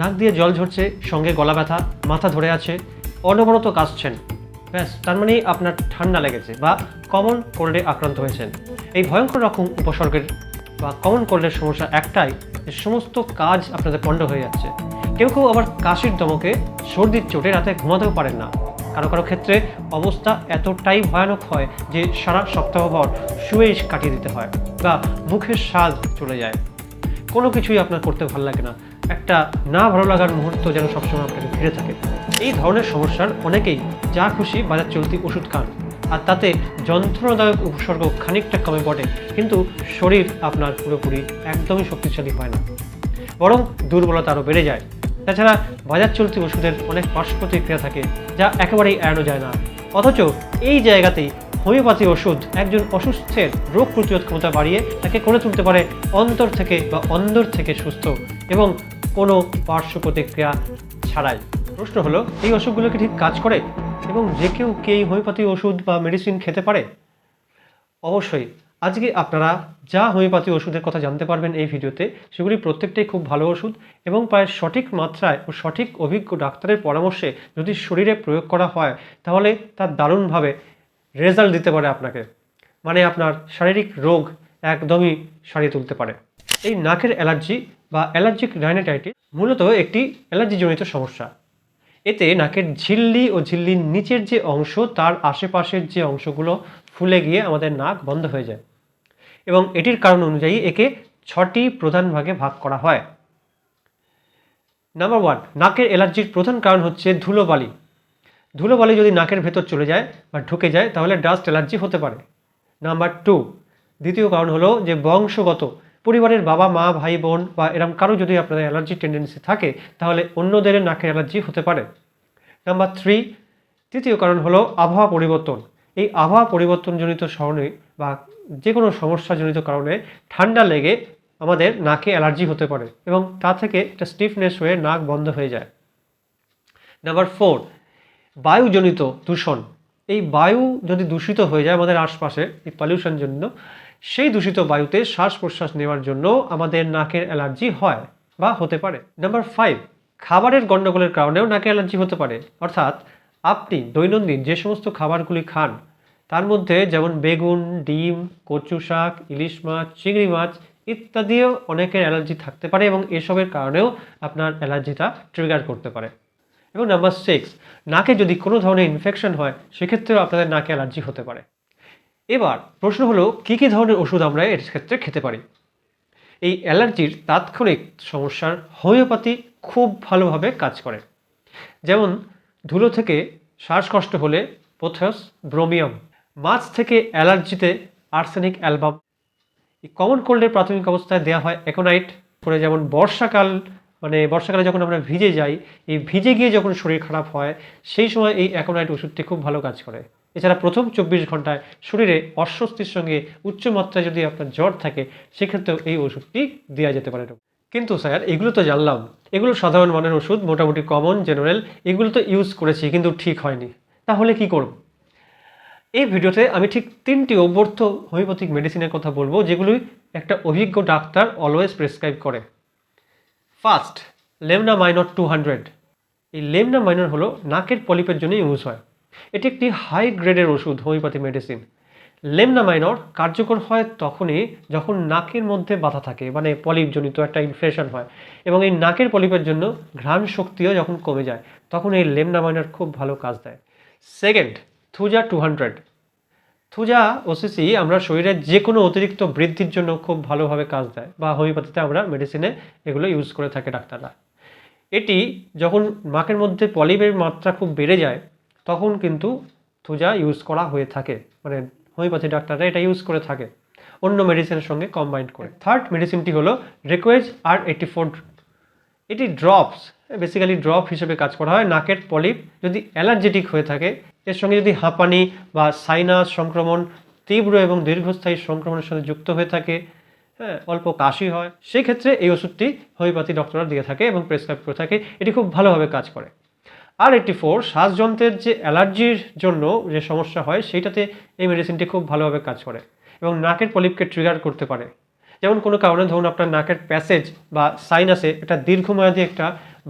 নাক দিয়ে জল ঝরছে, সঙ্গে গলা ব্যথা, মাথা ধরে আছে, অনবরত কাশছেন ব্যাস, তার মানে আপনার ঠান্ডা লেগেছে বা কমন কোল্ডে আক্রান্ত হয়েছেন। এই ভয়ঙ্কর রকম উপসর্গের বা কমন কোল্ডের সমস্যা একটাই সমস্ত কাজ আপনাদের পণ্ড হয়ে যাচ্ছে। কেউ কেউ আবার কাশির দমকে সর্দির চোটে রাতে ঘুমাতেও পারেন না। কারও কারও ক্ষেত্রে অবস্থা এতটাই ভয়ানক হয় যে সারা সপ্তাহভর শুয়েই কাটিয়ে দিতে হয় বা মুখের স্বাদ চলে যায়। কোনো কিছুই আপনার করতে ভালো লাগে না। একটা না ভালো লাগার মুহূর্ত যেন সবসময় আপনাকে ঘিরে থাকে। এই ধরনের সমস্যার অনেকেই যা খুশি বাজার চলতি ওষুধ খান। আর তাতে যন্ত্রণাদায়ক উপসর্গ খানিকটা কমে পড়ে কিন্তু শরীর আপনার পুরোপুরি একদমই শক্তিশালী হয় না। বরং দুর্বলতা আরও বেড়ে যায়। তাছাড়া বাজার চলতি ওষুধের অনেক পার্শ্ব প্রতিক্রিয়া থাকে, যা একেবারেই এড়ানো যায় না। অথচ এই জায়গাতেই হোমিওপ্যাথি ওষুধ একজন অসুস্থের রোগ প্রতিরোধ ক্ষমতা বাড়িয়ে তাকে করে তুলতে পারে অন্তর থেকে বা অন্দর থেকে সুস্থ এবং কোনো পার্শ্ব প্রতিক্রিয়া ছাড়াই। প্রশ্ন হলো, এই ওষুধগুলো কি ঠিক কাজ করে এবং যে কেউ কি এই হোমিওপ্যাথি ওষুধ বা মেডিসিন খেতে পারে? অবশ্যই, আজকে আপনারা যা হোমিওপ্যাথি ওষুধের কথা জানতে পারবেন এই ভিডিওতে, সেগুলি প্রত্যেকটাই খুব ভালো ওষুধ এবং প্রায় সঠিক মাত্রায় ও সঠিক অভিজ্ঞ ডাক্তারের পরামর্শে যদি শরীরে প্রয়োগ করা হয়, তাহলে তার দারুণভাবে রেজাল্ট দিতে পারে আপনাকে। মানে আপনার শারীরিক রোগ একদমই সারিয়ে তুলতে পারে। এই নাকের অ্যালার্জি বা অ্যালার্জিক রাইনাটাইটিস মূলত একটি অ্যালার্জিজনিত সমস্যা। এতে নাকের ঝিল্লি ও ঝিল্লির নিচের যে অংশ, তার আশেপাশের যে অংশগুলো ফুলে গিয়ে আমাদের নাক বন্ধ হয়ে যায়। এবং এটির কারণ অনুযায়ী একে ছটি প্রধান ভাগে ভাগ করা হয়। নাম্বার ওয়ান, নাকের অ্যালার্জির প্রধান কারণ হচ্ছে ধুলোবালি ধুলোবালি যদি নাকের ভেতর চলে যায় বা ঢুকে যায়, তাহলে ডাস্ট অ্যালার্জি হতে পারে। নাম্বার টু, দ্বিতীয় কারণ হলো যে বংশগত, পরিবারের বাবা, মা, ভাই, বোন বা এরম কারও যদি আপনাদের অ্যালার্জি টেন্ডেন্সি থাকে, তাহলে অন্যদের নাকের অ্যালার্জি হতে পারে। নাম্বার থ্রি, তৃতীয় কারণ হলো আবহাওয়া পরিবর্তন। এই আবহাওয়া পরিবর্তনজনিত কারণে বা যে কোনো সমস্যাজনিত কারণে ঠান্ডা লেগে আমাদের নাকে অ্যালার্জি হতে পারে এবং তা থেকে একটা স্টিফনেস হয়ে নাক বন্ধ হয়ে যায়। নাম্বার ফোর বায়ুজনিত দূষণ। এই বায়ু যদি দূষিত হয়ে যায় আমাদের আশপাশে, এই পলিউশন জন্য, সেই দূষিত বায়ুতে শ্বাস প্রশ্বাস নেওয়ার জন্য আমাদের নাকের অ্যালার্জি হয় বা হতে পারে। নাম্বার ফাইভ খাবারের গণ্ডগোলের কারণেও নাকে অ্যালার্জি হতে পারে। অর্থাৎ আপনি দৈনন্দিন যে সমস্ত খাবারগুলি খান, তার মধ্যে যেমন বেগুন, ডিম, কচু শাক, ইলিশ মাছ, চিংড়ি মাছ ইত্যাদিও অনেকের অ্যালার্জি থাকতে পারে এবং এসবের কারণেও আপনার অ্যালার্জিটা ট্রিগার করতে পারে। এবং নাম্বার সিক্স নাকে যদি কোনো ধরনের ইনফেকশন হয়, সেক্ষেত্রেও আপনাদের নাকে অ্যালার্জি হতে পারে। এবার প্রশ্ন হলো, কী কী ধরনের ওষুধ আমরা এর ক্ষেত্রে খেতে পারি? এই অ্যালার্জির তাৎক্ষণিক সমস্যার হোমিওপ্যাথি খুব ভালোভাবে কাজ করে। যেমন, ধুলো থেকে শ্বাসকষ্ট হলে পোথস ব্রোমিয়াম মাছ থেকে অ্যালার্জিতে আর্সেনিক অ্যালবাম কমন কোল্ডের প্রাথমিক অবস্থায় দেওয়া হয় একোনাইট করে যেমন বর্ষাকাল মানে বর্ষাকালে যখন আমরা ভিজে যাই, এই ভিজে গিয়ে যখন শরীর খারাপ হয়, সেই সময় এই অ্যাকোনাইট ওষুধটি খুব ভালো কাজ করে। এছাড়া প্রথম চব্বিশ ঘন্টায় শরীরে অস্বস্তির সঙ্গে উচ্চ মাত্রায় যদি আপনার জ্বর থাকে, সেক্ষেত্রেও এই ওষুধটি দেওয়া যেতে পারে। কিন্তু স্যার, এগুলো তো জানলাম। এগুলো সাধারণ মানের ওষুধ, মোটামুটি কমন, জেনারেল। এগুলো তো ইউজ করেছি, কিন্তু ঠিক হয়নি। তাহলে কি করব? এই ভিডিওতে আমি ঠিক তিনটি অভ্যর্থ হোমিওপ্যাথিক মেডিসিনের কথা বলব, যেগুলি একটা অভিজ্ঞ ডাক্তার অলওয়েজ প্রেসক্রাইব করে। First lemna minor two hundred. এই লেমনা মাইনর হলো নাকের পলিপের জন্য ইউজ হয়। এটি একটি হাই গ্রেডের ওষুধ, হোমিওপ্যাথি মেডিসিন। লেমনা মাইনর কার্যকর হয় তখনই যখন নাকের মধ্যে বাধা থাকে মানে পলিপজনিত একটা ইনফেকশন হয় এবং এই নাকের পলিপের জন্য ঘ্রাণ শক্তিও যখন কমে যায়, তখন এই লেমনা মাইনর খুব ভালো কাজ দেয়। Second thuja two hundred. Thuja OCC আমরা শরীরের যে কোনো অতিরিক্ত বৃদ্ধির জন্য খুব ভালোভাবে কাজ দেয় বা হোমিওপ্যাথিতে আমরা মেডিসিনে এগুলো ইউজ করে থাকে ডাক্তাররা। এটি যখন মাকের মধ্যে পলিপের মাত্রা খুব বেড়ে যায়, তখন কিন্তু থুজা ইউজ করা হয়ে থাকে। মানে হোমিওপ্যাথি ডাক্তাররা এটা ইউজ করে থাকে অন্য মেডিসিনের সঙ্গে কম্বাইন্ড করে। থার্ড মেডিসিনটি হলো রেকোয়েজ আর এইটি ফোর এটি ড্রপস বেসিক্যালি ড্রপ হিসেবে কাজ করা হয়। নাকের পলিপ যদি অ্যালার্জেটিক হয়ে থাকে এর সঙ্গে যদি হাঁপানি বা সাইনাস সংক্রমণ তীব্র এবং দীর্ঘস্থায়ী সংক্রমণের সাথে যুক্ত হয়ে থাকে হ্যাঁ অল্প কাশি হয় সেই ক্ষেত্রে এই ওষুধটি হোমিওপ্যাথি ডক্টররা দিয়ে থাকে এবং প্রেসক্রাইব করে থাকে। এটি খুব ভালোভাবে কাজ করে। আর এইটি ফোর, শ্বাসযন্ত্রের যে অ্যালার্জির জন্য যে সমস্যা হয়, সেইটাতে এই মেডিসিনটি খুব ভালোভাবে কাজ করে এবং নাকের পলিপকে ট্রিগার করতে পারে। যেমন কোনো কারণে ধরুন আপনার নাকের প্যাসেজ বা সাইনাসে একটা দীর্ঘমেয়াদী একটা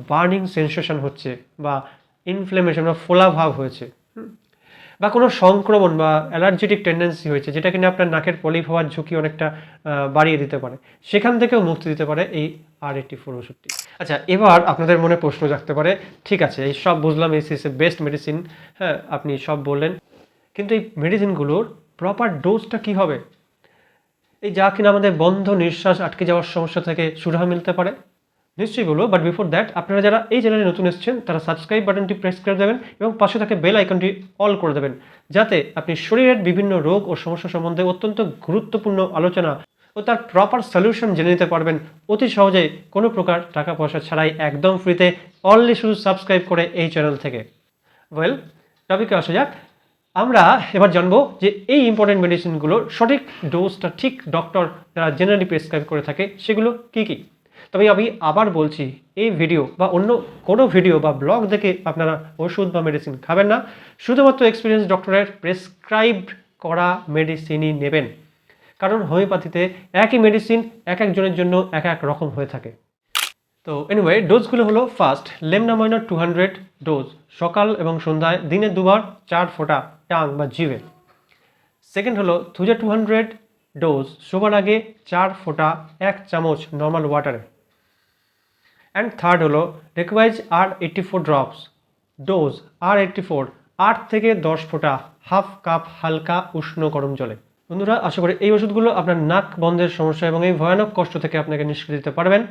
বার্নিং সেন্সেশন হচ্ছে বা ইনফ্লেমেশন বা ফোলা ভাব হয়েছে? বা কোনো সংক্রমণ বা অ্যালার্জেটিক টেন্ডেন্সি হয়েছে, যেটা কিনা আপনার নাকের পলিপ হওয়ার ঝুঁকি অনেকটা বাড়িয়ে দিতে পারে, সেখান থেকেও মুক্তি দিতে পারে এই আর এইটি ফোর ওষুধটি। আচ্ছা এবার আপনাদের মনে প্রশ্ন জাগতে পারে, ঠিক আছে, এই সব বুঝলাম এই ইস বেস্ট মেডিসিন হ্যাঁ আপনি সব বললেন, কিন্তু এই মেডিসিনগুলোর প্রপার ডোজটা কী হবে? এই যা কিনা আমাদের বন্ধ নিঃশ্বাস আটকে যাওয়ার সমস্যা থেকে সুরাহা মিলতে পারে নিশ্চয়ই বলব বাট বিফোর দ্যাট আপনারা যারা এই চ্যানেলে নতুন এসেছেন, তারা সাবস্ক্রাইব বাটনটি প্রেস করে দেবেন এবং পাশে থাকে বেল আইকনটি অল করে দেবেন, যাতে আপনি শরীরের বিভিন্ন রোগ ও সমস্যা সম্বন্ধে অত্যন্ত গুরুত্বপূর্ণ আলোচনা ও তার প্রপার সলিউশন জেনে নিতে পারবেন। অতি সহজেই কোনো প্রকার টাকা পয়সা ছাড়াই একদম ফ্রিতে অনলি শুধু সাবস্ক্রাইব করে এই চ্যানেল থেকে। ওয়েল টপিকে আসা যাক। আমরা এবার জানব যে এই ইম্পর্টেন্ট মেডিসিনগুলোর সঠিক ডোজটা ঠিক ডক্টর যারা জেনারেলি প্রেসক্রাইব করে থাকে, সেগুলো কী কী? তবে আমি আবার বলছি, এই ভিডিও বা অন্য কোনো ভিডিও বা ব্লগ দেখে আপনারা ওষুধ বা মেডিসিন খাবেন না। শুধুমাত্র এক্সপিরিয়েন্স ডক্টরের প্রেসক্রাইব করা মেডিসিনই নেবেন। কারণ হোমিওপ্যাথিতে একই মেডিসিন এক একজনের জন্য এক এক রকম হয়ে থাকে। তো এনিওয়ে ডোজগুলো হলো first lemna minor two hundred dose সকাল এবং সন্ধ্যায়, দিনে দুবার চার ফোঁটা টাং বা জিভে সেকেন্ড হলো থুজা টু হান্ড্রেড ডোজ শোবার আগে চার ফোঁটা এক চামচ নর্মাল ওয়াটারে অ্যান্ড থার্ড হলো Reckeweg R eighty four drops dose R eighty four আট থেকে দশ ফোঁটা, হাফ কাপ হালকা উষ্ণ গরম জলে। বন্ধুরা, আশা করি এই ওষুধগুলো আপনার নাক বন্ধের সমস্যা এবং এই ভয়ানক কষ্ট থেকে আপনাকে নিষ্কৃতি দিতে পারবেন।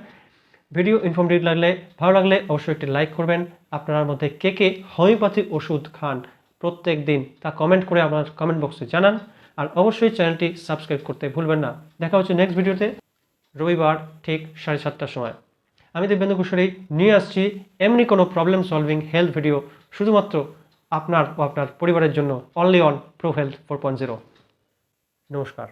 ভিডিও ইনফরমেটিভ লাগলে, ভালো লাগলে অবশ্যই একটি লাইক করবেন। আপনার মধ্যে কে কে হোমিওপ্যাথি ওষুধ খান প্রত্যেক দিন তা কমেন্ট করে আমার কমেন্ট বক্সে জানান। আর অবশ্যই চ্যানেলটি সাবস্ক্রাইব করতে ভুলবেন না। দেখা হচ্ছে নেক্সট ভিডিওতে রবিবার ঠিক সাড়ে সাতটার সময়। আমি দিব্যেন্দু কুশলী নিয়ে আসছি এমনি কোনো প্রবলেম সলভিং হেলথ ভিডিও শুধুমাত্র আপনার ও আপনার পরিবারের জন্য only on pro health four point zero নমস্কার।